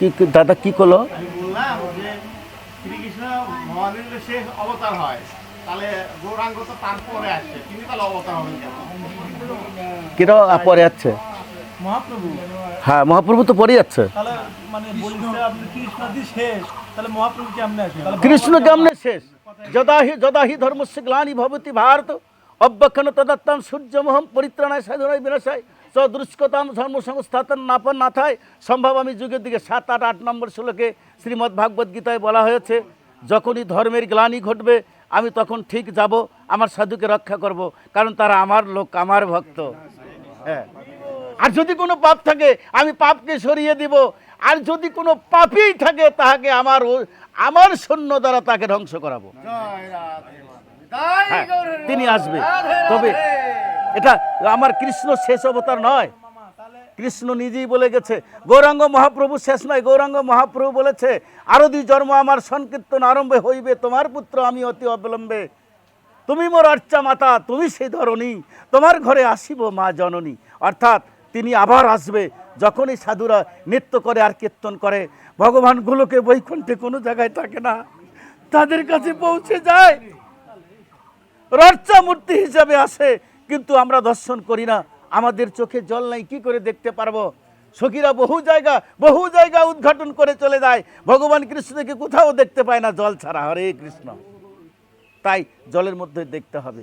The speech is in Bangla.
কি, দাদা কি করল? বললাম পরে মহাপ্রভু হ্যাঁ মহাপ্রভু তো পরে যাচ্ছে কৃষ্ণ কেমনে শেষ? যদাহি যদাহি ধর্মস্য গ্লানি ভবতি ভারত। অব্যক্ষণ তদত্তাম সূর্যমোহম পরিত্রাণায় সাধনায় বিনাশায়। সদৃষ্কতাম ধর্ম সংস্থাতন নাপন নাথায়। সম্ভব আমি যুগের দিকে সাত আট আট নম্বর শ্লোকে শ্রীমদ্ ভাগবত গীতায় বলা হয়েছে যখনই ধর্মের গ্লানি ঘটবে আমি তখন ঠিক যাব আমার সাধুকে রক্ষা করব কারণ তারা আমার লোক আমার ভক্ত। হ্যাঁ। আর যদি কোনো পাপ থাকে আমি পাপকে সরিয়ে দিব। আর যদি কোনো পাপই থাকে তাহাকে আমার আমার সৈন্য দ্বারা তাকে ধ্বংস করাবো। হ্যাঁ, তিনি আসবে। তবে এটা আমার কৃষ্ণ শেষ অবতার নয়। কৃষ্ণ নিজেই বলে গেছে, গৌরাঙ্গ মহাপ্রভু শেষ নয়, গৌরাঙ্গ মহাপ্রভু বলেছে আরও দুই জন্ম আমার সংকীর্তন আরম্ভে হইবে, তোমার পুত্র আমি অতি অবলম্বে। তুমি মোর অর্চা মাতা, তুমি সেই ধরনী তোমার ঘরে আসিব মা জননী। অর্থাৎ তিনি আবার আসবে, যখনই সাধুরা নৃত্য করে আর কীর্তন করে ভগবানগুলোকে বৈকুণ্ঠে কোনো জায়গায় থাকে না, তাদের কাছে পৌঁছে যায়। রর্চা মূর্তি হিসাবে আসে কিন্তু আমরা দর্শন করি না। আমাদের চোখে জল নাই, কি করে দেখতে পারব? সখীরা বহু জায়গা বহু জায়গা উদ্ঘাটন করে চলে যায়। ভগবান কৃষ্ণকে কোথাও দেখতে পায় না, জল ছাড়া। হরে কৃষ্ণ। তাই জলের মধ্যে দেখতে হবে।